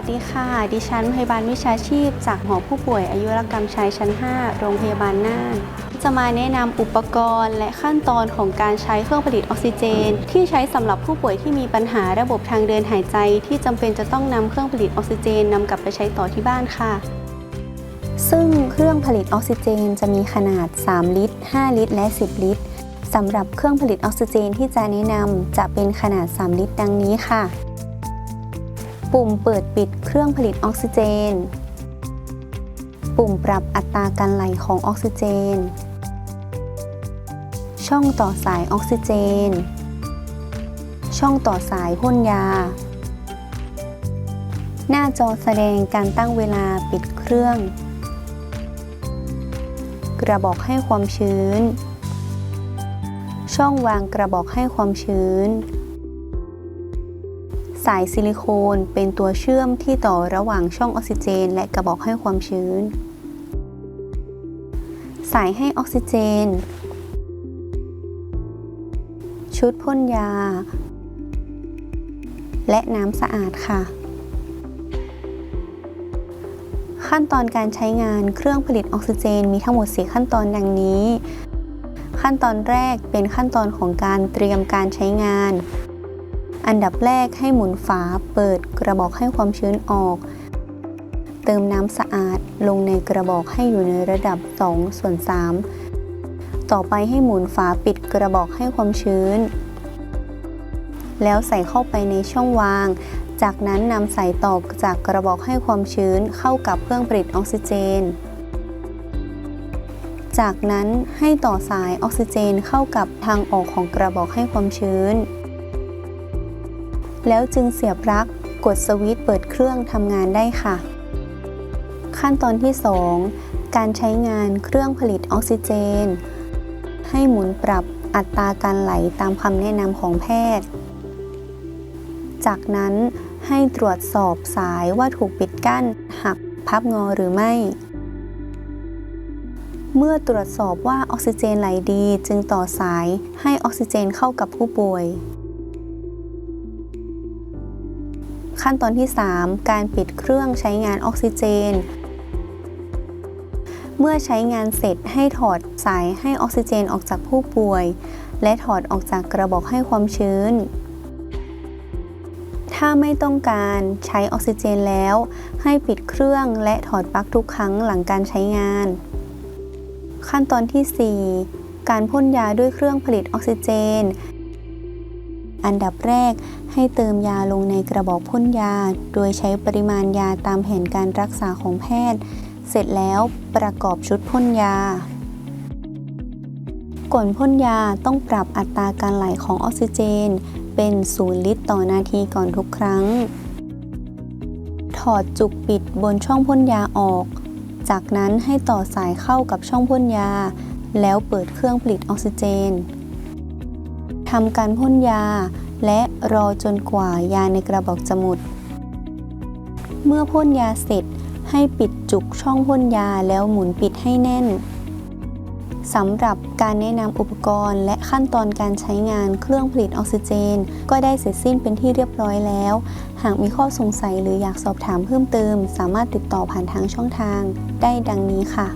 วัสดีค่ะ ดิฉันพยาบาลวิชาชีพ จากหอผู้ป่วยอายุรกรรมชายชั้น 5 โรงพยาบาลน่าน จะมาแนะนำอุปกรณ์ และขั้นตอนของการใช้เครื่องผลิตออกซิเจน ที่ใช้สำหรับผู้ป่วยที่มีปัญหาระบบทางเดินหายใจ ที่จำเป็นจะต้องนำเครื่องผลิตออกซิเจนนำกลับไปใช้ต่อที่บ้านค่ะซึ่งเครื่องผลิตออกซิเจนจะมีขนาด 3 ลิตร 5 ลิตร และ 10 ลิตรสำหรับเครื่องผลิตออกซิเจนที่จะแนะนำจะเป็นขนาด 3 ลิตร ดังนี้ค่ะ ปุ่มเปิดปิดเครื่องผลิตออกซิเจน ปุ่มปรับอัตราการไหลของออกซิเจน ช่องต่อสายออกซิเจน ช่องต่อสายพ่นยา หน้าจอแสดงการตั้งเวลาปิดเครื่อง กระบอกให้ความชื้น ช่องวางกระบอกให้ความชื้น สายซิลิโคนเป็นตัวเชื่อมที่ต่อระหว่างช่องออกซิเจน และกระบอกให้ความชื้น สายให้ออกซิเจน ชุดพ่นยา และน้ำสะอาดค่ะ ขั้นตอนการใช้งานเครื่องผลิตออกซิเจน มีทั้งหมด 4 ขั้นตอนดังนี้ ขั้นตอนแรกเป็นขั้นตอนของการเตรียมการใช้งาน อันดับแรกให้หมุนฝาเปิดกระบอกให้ความชื้นออก เติมน้ำสะอาดลงในกระบอกให้อยู่ในระดับ 2 ส่วน 3 ต่อไปให้หมุนฝาปิดกระบอกให้ความชื้น แล้วใส่เข้าไปในช่องวาง จากนั้นนำใส่ต่อจากกระบอกให้ความชื้นเข้ากับเครื่องผลิตออกซิเจนจากนั้นให้ต่อสายออกซิเจนเข้ากับทางออกของกระบอกให้ความชื้น แล้วจึงเสียบปลั๊กกดสวิตช์เปิดเครื่องทำงานได้ค่ะ ขั้นตอนที่ 2 การใช้งานเครื่องผลิตออกซิเจน ให้หมุนปรับอัตราการไหลตามคำแนะนำของแพทย์ จากนั้นให้ตรวจสอบสายว่าถูกปิดกั้น หักพับงอหรือไม่ เมื่อตรวจสอบว่าออกซิเจนไหลดีจึงต่อสายให้ออกซิเจนเข้ากับผู้ป่วย ขั้นตอนที่ 3 การปิดเครื่องใช้งานออกซิเจน เมื่อใช้งานเสร็จให้ถอดสายให้ออกซิเจนออกจากผู้ป่วย และถอดออกจากกระบอกให้ความชื้น ถ้าไม่ต้องการใช้ออกซิเจนแล้ว ให้ปิดเครื่องและถอดปลั๊กทุกครั้งหลังการใช้งาน ขั้นตอนที่ 4 การพ่นยาด้วยเครื่องผลิตออกซิเจน อันดับแรกให้เติมยาลงในกระบอกพ่นยา โดยใช้ปริมาณยาตามแผนการรักษาของแพทย์ เสร็จแล้วประกอบชุดพ่นยา ก่อนพ่นยาต้องปรับอัตราการไหลของออกซิเจน เป็น 0 ลิตรต่อนาทีก่อนทุกครั้ง ถอดจุกปิดบนช่องพ่นยาออก จากนั้นให้ต่อสายเข้ากับช่องพ่นยา แล้วเปิดเครื่องผลิตออกซิเจน ทำการพ่นยา และรอจนกว่ายาในกระบอกจะหมด เมื่อพ่นยาเสร็จให้ปิดจุกช่องพ่นยาแล้วหมุนปิดให้แน่นสำหรับการแนะนำอุปกรณ์ และขั้นตอนการใช้งานเครื่องผลิตออกซิเจน ก็ได้เสร็จสิ้นเป็นที่เรียบร้อยแล้ว หากมีข้อสงสัยหรืออยากสอบถามเพิ่มเติม สามารถติดต่อผ่านทางช่องทางได้ดังนี้ค่ะ